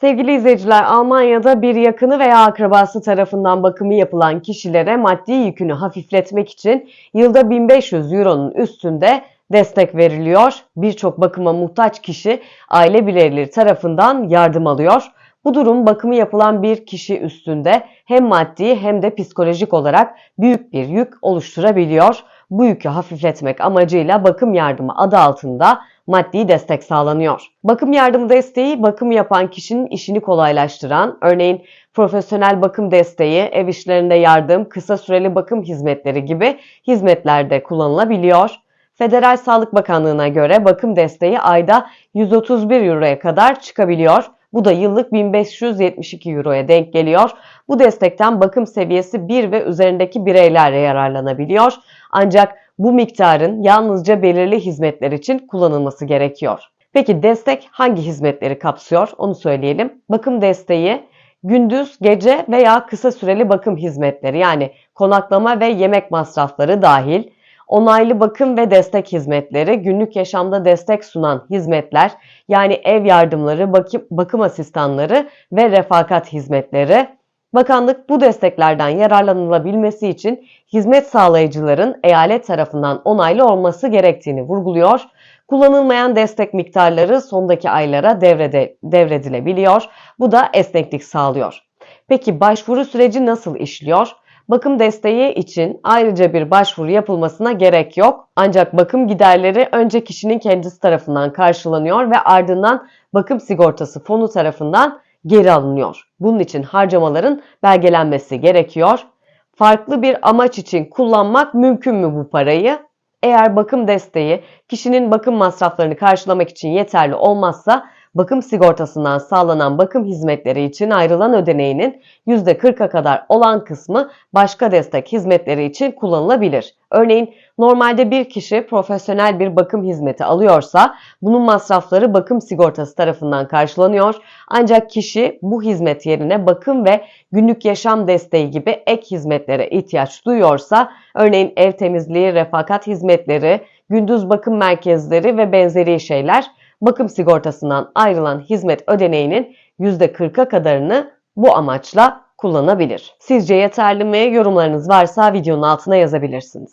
Sevgili izleyiciler, Almanya'da bir yakını veya akrabası tarafından bakımı yapılan kişilere maddi yükünü hafifletmek için yılda 1500 euronun üstünde destek veriliyor. Birçok bakıma muhtaç kişi aile bireyleri tarafından yardım alıyor. Bu durum bakımı yapılan bir kişi üstünde hem maddi hem de psikolojik olarak büyük bir yük oluşturabiliyor. Bu yükü hafifletmek amacıyla bakım yardımı adı altında maddi destek sağlanıyor. Bakım yardımı desteği bakım yapan kişinin işini kolaylaştıran, örneğin profesyonel bakım desteği, ev işlerinde yardım, kısa süreli bakım hizmetleri gibi hizmetlerde kullanılabiliyor. Federal Sağlık Bakanlığı'na göre bakım desteği ayda 131 euroya kadar çıkabiliyor. Bu da yıllık 1572 euroya denk geliyor. Bu destekten bakım seviyesi 1 ve üzerindeki bireyler yararlanabiliyor. Ancak bu miktarın yalnızca belirli hizmetler için kullanılması gerekiyor. Peki destek hangi hizmetleri kapsıyor? Onu söyleyelim. Bakım desteği gündüz, gece veya kısa süreli bakım hizmetleri yani konaklama ve yemek masrafları dahil onaylı bakım ve destek hizmetleri, günlük yaşamda destek sunan hizmetler yani ev yardımları, bakım, bakım asistanları ve refakat hizmetleri. Bakanlık bu desteklerden yararlanılabilmesi için hizmet sağlayıcıların eyalet tarafından onaylı olması gerektiğini vurguluyor. Kullanılmayan destek miktarları sondaki aylara devrede, devredilebiliyor. Bu da esneklik sağlıyor. Peki başvuru süreci nasıl işliyor? Bakım desteği için ayrıca bir başvuru yapılmasına gerek yok. Ancak bakım giderleri önce kişinin kendisi tarafından karşılanıyor ve ardından bakım sigortası fonu tarafından geri alınıyor. Bunun için harcamaların belgelenmesi gerekiyor. Farklı bir amaç için kullanmak mümkün mü bu parayı? Eğer bakım desteği kişinin bakım masraflarını karşılamak için yeterli olmazsa bakım sigortasından sağlanan bakım hizmetleri için ayrılan ödeneğinin %40'a kadar olan kısmı başka destek hizmetleri için kullanılabilir. Örneğin normalde bir kişi profesyonel bir bakım hizmeti alıyorsa bunun masrafları bakım sigortası tarafından karşılanıyor. Ancak kişi bu hizmet yerine bakım ve günlük yaşam desteği gibi ek hizmetlere ihtiyaç duyuyorsa örneğin ev temizliği, refakat hizmetleri, gündüz bakım merkezleri ve benzeri şeyler bakım sigortasından ayrılan hizmet ödeneğinin %40'a kadarını bu amaçla kullanabilir. Sizce yeterli mi? Yorumlarınız varsa videonun altına yazabilirsiniz.